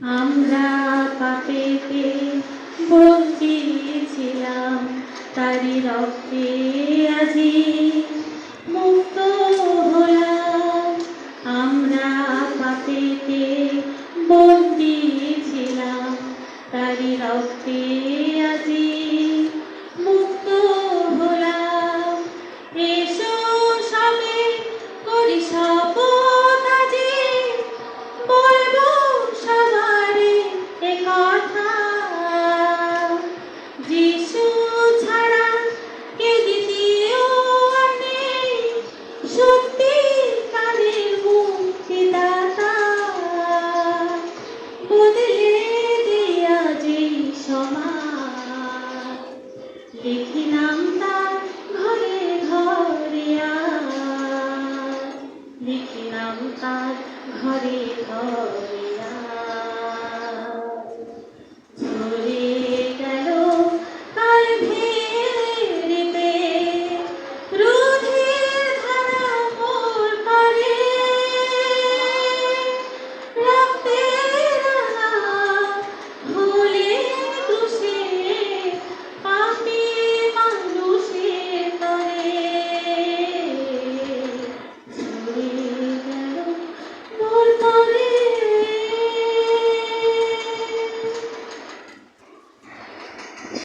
আমরা পাপেতে বন্দি ছিলাম তারি রক্তে আজি মুক্ত হলাম দেখিলাম তার ঘরে ঘরিয়া দেখিলাম তার ঘরে ঘরিয়া